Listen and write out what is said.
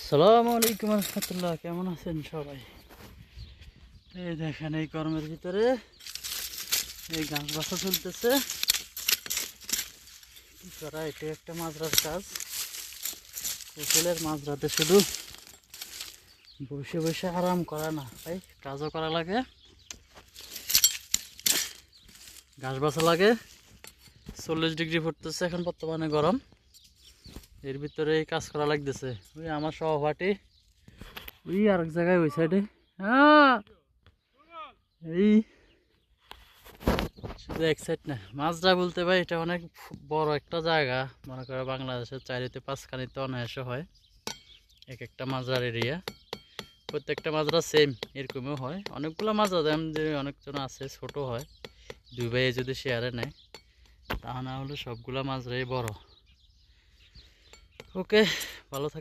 সালাম আলাইকুম রহমতুল্লাহ, কেমন আছেন সবাই? এই দেখেন এই কর্মের ভিতরে এই গাছ বাসা চলতেছে। কি করা এটা একটা মাজরার কাজ। কোকিলের মাজরাতে শুধু বসে বসে আরাম করা না তাই কাজও করা লাগে। ঘাস বাসা লাগে। চল্লিশ ডিগ্রি পড়তেছে এখন বর্তমানে গরম। এর ভিতরে কাজ করা লাগতেছে। ওই আমার সহপাঠী, ওই আরেক জায়গায় ওই সাইডে হ্যাঁ এই, শুধু এক সাইড না মাছরা বলতে ভাই এটা অনেক বড় একটা জায়গা। মনে করো বাংলাদেশের চারিতে পাঁচখানিতে অনায়াসে হয়। এক একটা মাজরার এরিয়া প্রত্যেকটা মাজরা সেম এরকমও হয়। অনেকগুলো মাজরা যেমন যে অনেকজন আছে, ছোট হয়। দুই ভাইয়ে যদি শেয়ারে নেয়, তা না হলে সবগুলা মাজরাই বড়। ওকে ভালো থাক